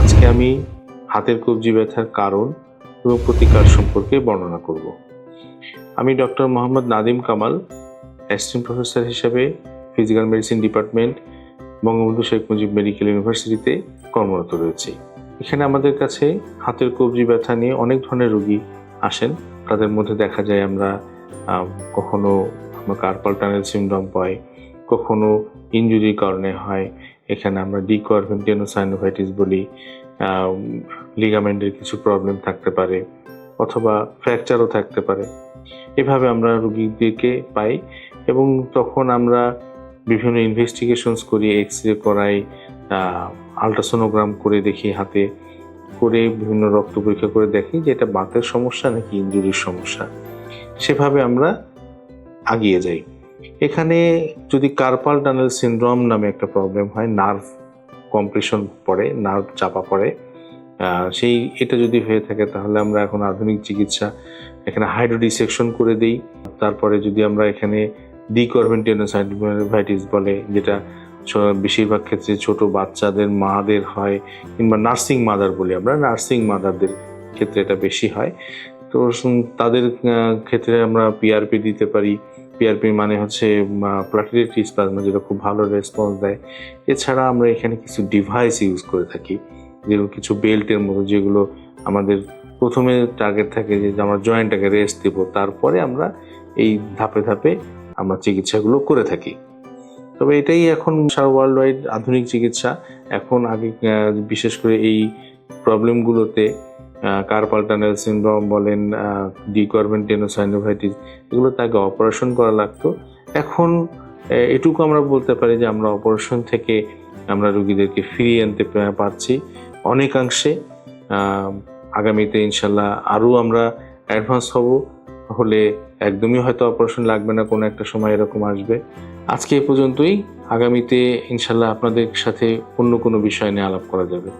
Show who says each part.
Speaker 1: আজকে আমি হাতের কবজি ব্যথার কারণ এবং প্রতিকার সম্পর্কে বর্ণনা করব। আমি doctor Mohammad Nadim Kamal assistant professor হিসেবে physical medicine department Bangabandhu Sheikh Mujib medical ইউনিভার্সিটিতে কর্মরত রয়েছি। এখানে আমাদের কাছে হাতের কবজি ব্যথা নিয়ে অনেক ধরনের রোগী আসেন। তাদের মধ্যে দেখা যায় আমরা কখনো কার্পাল টানেল সিমডম পাই কখনো ইনজুরির কারণে হয়। এখানে আমরা ডিকোয়ারভেন্টিনোসাইনোভাইটিস বলি লিগামেন্টের কিছু প্রবলেম থাকতে পারে, অথবা ফ্র্যাকচারও থাকতে পারে। এভাবে আমরা রুগীদেরকে পাই এবং তখন আমরা বিভিন্ন ইনভেস্টিগেশনস করি এক্স রে করাই আলট্রাসোনোগ্রাম করে দেখি হাতে, করে বিভিন্ন রক্ত পরীক্ষা করে দেখি যে এটা বাতের সমস্যা নাকি ইঞ্জুরির সমস্যা। সেভাবে আমরা আগিয়ে যাই। এখানে যদি কার্পাল টানেল সিনড্রোম নামে একটা প্রবলেম হয়, নার্ভ কম্প্রেশন পড়ে, নার্ভ চাপা পড়ে সেই এটা যদি হয়ে থাকে তাহলে আমরা এখন আধুনিক চিকিৎসা এখানে হাইড্রোডিসেকশন করে দিই। তারপরে যদি আমরা এখানে ডিকরভেন্টিনোসাইটিস বলে, যেটা বেশিরভাগ ক্ষেত্রে ছোট বাচ্চাদের, মাদের হয়, কিংবা নার্সিং মাদার বলি আমরা, নার্সিং মাদারদের ক্ষেত্রে এটা বেশি হয়। তো তাদের ক্ষেত্রে আমরা পিআরপি দিতে পারি। পিআরপি মানে হচ্ছে প্লাটিলেটিস প্লাজমা যেটা খুব ভালো রেসপন্স দেয়। এছাড়া আমরা এখানে কিছু ডিভাইস ইউজ করে থাকি, যেগুলো কিছু বেল্টের মতো, যেগুলো আমাদের প্রথমে টার্গেট থাকে যে আমরা জয়েন্টটাকে রেস্ট দেব, তারপরে আমরা এই ধাপে ধাপে আমরা চিকিৎসাগুলো করে থাকি। তবে এটাই এখন সারা ওয়ার্ল্ড ওয়াইড আধুনিক চিকিৎসা। এখন আগে বিশেষ করে এই প্রবলেমগুলোতে কার্পাল টানেল সিনড্রোম বলেন ডিকরভেন্টেনোসাইনোভাইটিস এগুলো তাকে অপারেশন করা লাগতো। এখন এটুকু আমরা বলতে পারি যে আমরা অপারেশন থেকে আমরা রুগীদেরকে ফিরিয়ে আনতে পারছি। অনেকাংশে আগামীতে ইনশাল্লাহ আরও আমরা অ্যাডভান্স হব। হলে একদমই হয়তো অপারেশন লাগবে না, কোনো একটা সময় এরকম আসবে। আজকে এ পর্যন্তই। আগামীতে ইনশাল্লাহ আপনাদের সাথে অন্য কোনো বিষয় নিয়ে আলাপ করা যাবে।